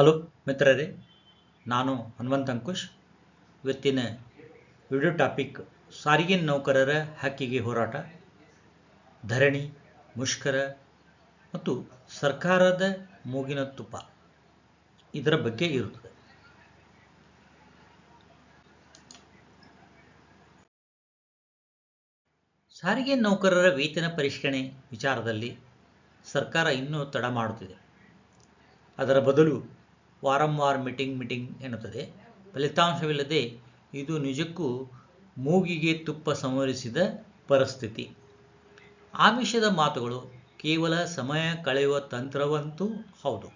Hello ಮಿತ್ರರೇ, ನಾನು ಹನುಮಂತ ಅಂಕುಶ್. ಇವತ್ತಿನ ವಿಡಿಯೋ ಟಾಪಿಕ್ ಸಾರಿಗೆ ನೌಕರರ ಹಕ್ಕಿಗೆ ಹೋರಾಟ, ಧರಣಿ, ಮುಷ್ಕರ ಮತ್ತು ಸರ್ಕಾರದ ಮೂಗಿನ ತುಪ್ಪ ಇದರ ಬಗ್ಗೆ ಇರುತ್ತದೆ. ಸಾರಿಗೆ ನೌಕರರ ವೇತನ ಪರಿಷ್ಕರಣೆ ವಿಚಾರದಲ್ಲಿ ಸರ್ಕಾರ ಇನ್ನೂ ತಡ ಮಾಡುತ್ತಿದೆ. ಅದರ ಬದಲು ವಾರಂವಾರ ಮೀಟಿಂಗ್ ಮೀಟಿಂಗ್ ಎನ್ನುತ್ತದೆ. ಫಲಿತಾಂಶವಿಲ್ಲದೆ ಇದು ನಿಜಕ್ಕೂ ಮೂಗಿಗೆ ತುಪ್ಪ ಸಂವರಿಸಿದ ಪರಿಸ್ಥಿತಿ. ಆಮಿಷದ ಮಾತುಗಳು ಕೇವಲ ಸಮಯ ಕಳೆಯುವ ತಂತ್ರವಂತೂ ಹೌದು.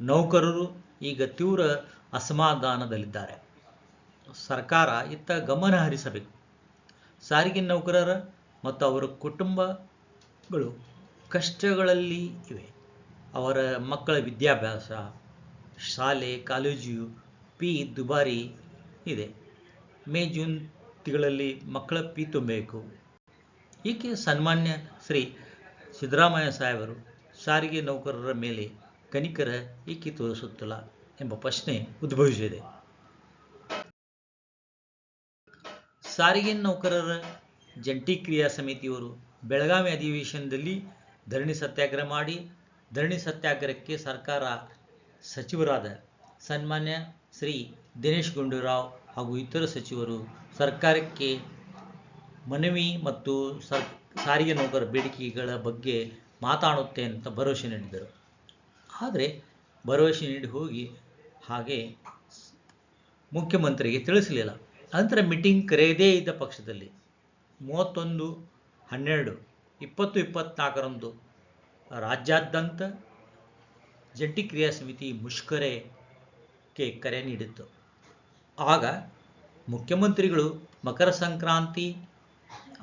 ನೌಕರರು ಈಗ ತೀವ್ರ ಅಸಮಾಧಾನದಲ್ಲಿದ್ದಾರೆ. ಸರ್ಕಾರ ಇತ್ತ ಗಮನ ಹರಿಸಬೇಕು. ಸಾರಿಗೆ ನೌಕರರ ಮತ್ತು ಅವರ ಕುಟುಂಬಗಳು ಕಷ್ಟಗಳಲ್ಲಿ ಇವೆ. ಅವರ ಮಕ್ಕಳ ವಿದ್ಯಾಭ್ಯಾಸ ಶಾಲೆ, ಕಾಲೇಜು, ಪಿ ದುಬಾರಿ ಇದೆ. ಮೇ, ಜೂನ್ ತಿಂಗಳಲ್ಲಿ ಮಕ್ಕಳ ಪಿ ತುಂಬಬೇಕು. ಈಕೆ ಸನ್ಮಾನ್ಯ ಶ್ರೀ ಸಿದ್ದರಾಮಯ್ಯ ಸಾಹೇಬರು ಸಾರಿಗೆ ನೌಕರರ ಮೇಲೆ ಕನಿಕರ ಏಕೆ ತೋರಿಸುತ್ತಿಲ್ಲ ಎಂಬ ಪ್ರಶ್ನೆ ಉದ್ಭವಿಸಿದೆ. ಸಾರಿಗೆ ನೌಕರರ ಜಂಟಿ ಕ್ರಿಯಾ ಸಮಿತಿಯವರು ಬೆಳಗಾವಿ ಅಧಿವೇಶನದಲ್ಲಿ ಧರಣಿ ಸತ್ಯಾಗ್ರಹ ಮಾಡಿ, ಧರಣಿ ಸತ್ಯಾಗ್ರಹಕ್ಕೆ ಸರ್ಕಾರ ಸಚಿವರಾದ ಸನ್ಮಾನ್ಯ ಶ್ರೀ ದಿನೇಶ್ ಗುಂಡೂರಾವ್ ಹಾಗೂ ಇತರ ಸಚಿವರು ಸರ್ಕಾರಕ್ಕೆ ಮನವಿ ಮತ್ತು ಸರ್, ಸಾರಿಗೆ ನೌಕರ ಬೇಡಿಕೆಗಳ ಬಗ್ಗೆ ಮಾತಾಡುತ್ತೆ ಅಂತ ಭರವಸೆ ನೀಡಿದರು. ಆದರೆ ಭರವಸೆ ನೀಡಿ ಹೋಗಿ ಹಾಗೆ ಮುಖ್ಯಮಂತ್ರಿಗೆ ತಿಳಿಸಲಿಲ್ಲ. ನಂತರ ಮೀಟಿಂಗ್ ಕರೆಯದೇ ಇದ್ದ ಪಕ್ಷದಲ್ಲಿ ಮೂವತ್ತೊಂದು ಹನ್ನೆರಡು ಇಪ್ಪತ್ತು ಇಪ್ಪತ್ತ್ನಾಲ್ಕರಂದು ರಾಜ್ಯಾದ್ಯಂತ ಜಂಟಿ ಕ್ರಿಯಾ ಸಮಿತಿ ಮುಷ್ಕರಕ್ಕೆ ಕರೆ ನೀಡಿತ್ತು. ಆಗ ಮುಖ್ಯಮಂತ್ರಿಗಳು ಮಕರ ಸಂಕ್ರಾಂತಿ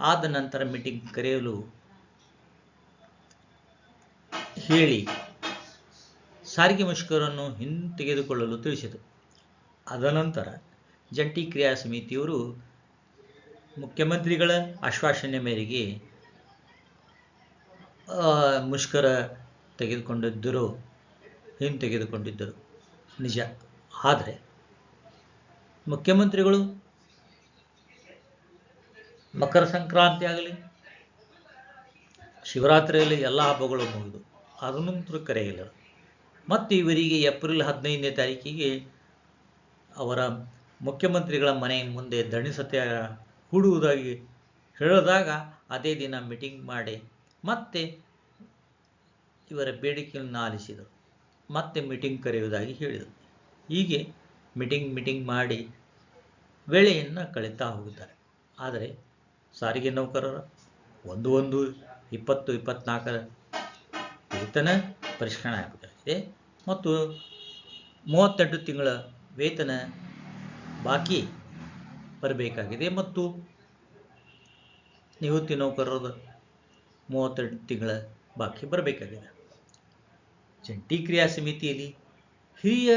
ಆದ ನಂತರ ಮೀಟಿಂಗ್ ಕರೆಯಲು ಹೇಳಿ ಸಾರಿಗೆ ಮುಷ್ಕರನ್ನು ಹಿಂತೆಗೆದುಕೊಳ್ಳಲು ತಿಳಿಸಿತು. ಅದನಂತರ ಜಂಟಿ ಕ್ರಿಯಾ ಸಮಿತಿಯವರು ಮುಖ್ಯಮಂತ್ರಿಗಳ ಆಶ್ವಾಸನೆ ಮೇರೆಗೆ ಮುಷ್ಕರ ತೆಗೆದುಕೊಂಡಿದ್ದರು. ಹಿಂತೆಗೆದುಕೊಂಡಿದ್ದರು ನಿಜ. ಆದರೆ ಮುಖ್ಯಮಂತ್ರಿಗಳು ಮಕರ ಸಂಕ್ರಾಂತಿ ಆಗಲಿ, ಶಿವರಾತ್ರಿಯಲ್ಲಿ ಎಲ್ಲ ಹಬ್ಬಗಳು ಮುಗಿದು ಅದನ್ನಂತೂ ಕರೆಯಿಲ್ಲ ಮತ್ತು ಇವರಿಗೆ ಏಪ್ರಿಲ್ ಹದಿನೈದನೇ ತಾರೀಕಿಗೆ ಅವರ ಮುಖ್ಯಮಂತ್ರಿಗಳ ಮನೆ ಮುಂದೆ ಧರಣಿ ಸತ್ಯಾಗ್ರಹ ಹೂಡುವುದಾಗಿ ಹೇಳಿದಾಗ ಅದೇ ದಿನ ಮೀಟಿಂಗ್ ಮಾಡಿ ಮತ್ತೆ ಇವರ ಬೇಡಿಕೆಯನ್ನು ಆಲಿಸಿದರು ಮತ್ತೆ ಮೀಟಿಂಗ್ ಕರೆಯುವುದಾಗಿ ಹೇಳಿದರು. ಹೀಗೆ ಮೀಟಿಂಗ್ ಮೀಟಿಂಗ್ ಮಾಡಿ ವೇಳೆಯನ್ನು ಕಳೀತಾ ಹೋಗುತ್ತಾರೆ ಆದರೆ ಸಾರಿಗೆ ನೌಕರರ ಒಂದು ಒಂದು, ಇಪ್ಪತ್ತು ಇಪ್ಪತ್ನಾಲ್ಕರ ವೇತನ ಪರಿಷ್ಕರಣೆ ಆಗಬೇಕಾಗಿದೆ ಮತ್ತು ಮೂವತ್ತೆಂಟು ತಿಂಗಳ ವೇತನ ಬಾಕಿ ಬರಬೇಕಾಗಿದೆ ಮತ್ತು ನಿವೃತ್ತಿ ನೌಕರರ ಮೂವತ್ತೆಂಟು ತಿಂಗಳ ಬಾಕಿ ಬರಬೇಕಾಗಿದೆ. ಜಂಟಿ ಕ್ರಿಯಾ ಸಮಿತಿಯಲ್ಲಿ ಹಿರಿಯ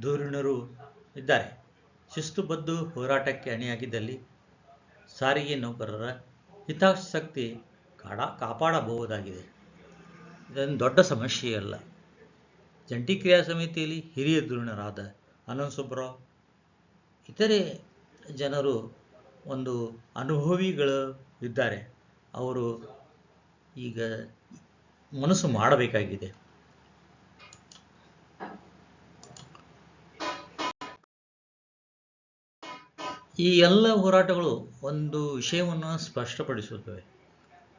ಧೋರಣರು ಇದ್ದಾರೆ. ಶಿಸ್ತುಬದ್ಧ ಹೋರಾಟಕ್ಕೆ ಅಣಿಯಾಗಿದ್ದಲ್ಲಿ ಸಾರಿಗೆ ನೌಕರರ ಹಿತಾಸಕ್ತಿ ಕಾಡ ಕಾಪಾಡಬಹುದಾಗಿದೆ. ಇದೊಂದು ದೊಡ್ಡ ಸಮಸ್ಯೆಯಲ್ಲ ಜಂಟಿ ಕ್ರಿಯಾ ಸಮಿತಿಯಲ್ಲಿ ಹಿರಿಯ ಧೋರಣರಾದ ಅನಂತ ಸುಬ್ರಾವ್ ಇತರೆ ಜನರು ಒಂದು ಅನುಭವಿಗಳು ಇದ್ದಾರೆ. ಅವರು ಈಗ ಮನಸ್ಸು ಮಾಡಬೇಕಾಗಿದೆ. ಈ ಎಲ್ಲ ಹೋರಾಟಗಳು ಒಂದು ವಿಷಯವನ್ನು ಸ್ಪಷ್ಟಪಡಿಸುತ್ತವೆ.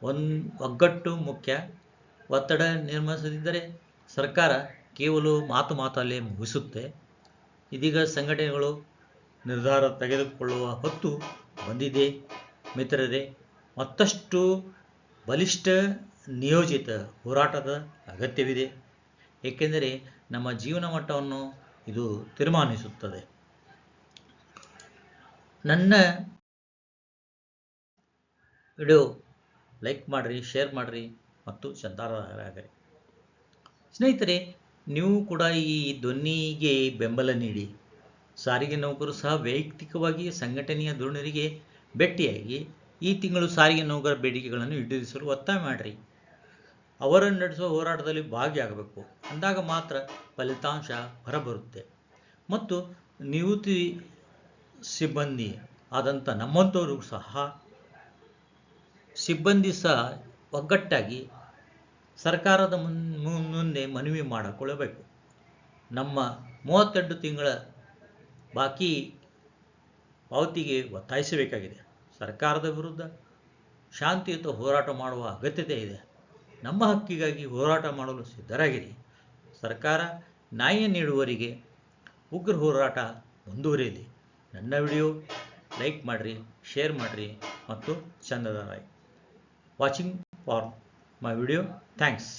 ಒಂದು ಒಗ್ಗಟ್ಟು ಮುಖ್ಯ. ಒತ್ತಡ ನಿರ್ಮಿಸದಿದ್ದರೆ ಸರ್ಕಾರ ಕೇವಲ ಮಾತು ಮಾತಲ್ಲೇ ಮುಗಿಸುತ್ತೆ. ಇದೀಗ ಸಂಘಟನೆಗಳು ನಿರ್ಧಾರ ತೆಗೆದುಕೊಳ್ಳುವ ಹೊತ್ತು ಬಂದಿದೆ. ಮಿತ್ರರೇ, ಮತ್ತಷ್ಟು ಬಲಿಷ್ಠ ನಿಯೋಜಿತ ಹೋರಾಟದ ಅಗತ್ಯವಿದೆ. ಏಕೆಂದರೆ ನಮ್ಮ ಜೀವನ ಮಟ್ಟವನ್ನು ಇದು ತೀರ್ಮಾನಿಸುತ್ತದೆ. ನನ್ನ ವಿಡಿಯೋ ಲೈಕ್ ಮಾಡಿರಿ ಶೇರ್ ಮಾಡಿರಿ ಮತ್ತು ಚಂದಾರಾಗಿರಿ ಸ್ನೇಹಿತರೆ, ನೀವು ಕೂಡ ಈ ಧ್ವನಿಗೆ ಬೆಂಬಲ ನೀಡಿ. ಸಾರಿಗೆ ನೌಕರು ಸಹ ವೈಯಕ್ತಿಕವಾಗಿ ಸಂಘಟನೆಯ ಧೋರಣರಿಗೆ ಭೇಟಿಯಾಗಿ ಈ ತಿಂಗಳು ಸಾರಿಗೆ ನೌಕರ ಬೇಡಿಕೆಗಳನ್ನು ಈಡೇರಿಸಲು ಒತ್ತಾಯ ಮಾಡಿರಿ. ಅವರನ್ನು ನಡೆಸುವ ಹೋರಾಟದಲ್ಲಿ ಭಾಗಿಯಾಗಬೇಕು. ಅಂದಾಗ ಮಾತ್ರ ಫಲಿತಾಂಶ ಹೊರಬರುತ್ತೆ. ಮತ್ತು ನಿವೃತ್ತಿ ಸಿಬ್ಬಂದಿ ಆದಂಥ ನಮ್ಮಂಥವರು ಸಹ ಸಿಬ್ಬಂದಿ ಸಹ ಒಗ್ಗಟ್ಟಾಗಿ ಸರ್ಕಾರದ ಮುಂದೆ ಮನವಿ ಮಾಡಿಕೊಳ್ಳಬೇಕು. ನಮ್ಮ ಮೂವತ್ತೆರಡು ತಿಂಗಳ ಬಾಕಿ ಪಾವತಿಗೆ ಒತ್ತಾಯಿಸಬೇಕಾಗಿದೆ. ಸರ್ಕಾರದ ವಿರುದ್ಧ ಶಾಂತಿಯುತ ಹೋರಾಟ ಮಾಡುವ ಅಗತ್ಯತೆ ಇದೆ. ನಮ್ಮ ಹಕ್ಕಿಗಾಗಿ ಹೋರಾಟ ಮಾಡಲು ಸಿದ್ಧರಾಗಿರಿ. ಸರ್ಕಾರ ನ್ಯಾಯ ನೀಡುವವರಿಗೆ ಉಗ್ರ ಹೋರಾಟ ಮುಂದುವರಿಯಲಿ. ನನ್ನ ವಿಡಿಯೋ ಲೈಕ್ ಮಾಡಿರಿ ಶೇರ್ ಮಾಡಿರಿ ಮತ್ತು ಚಂದದ watching for my video thanks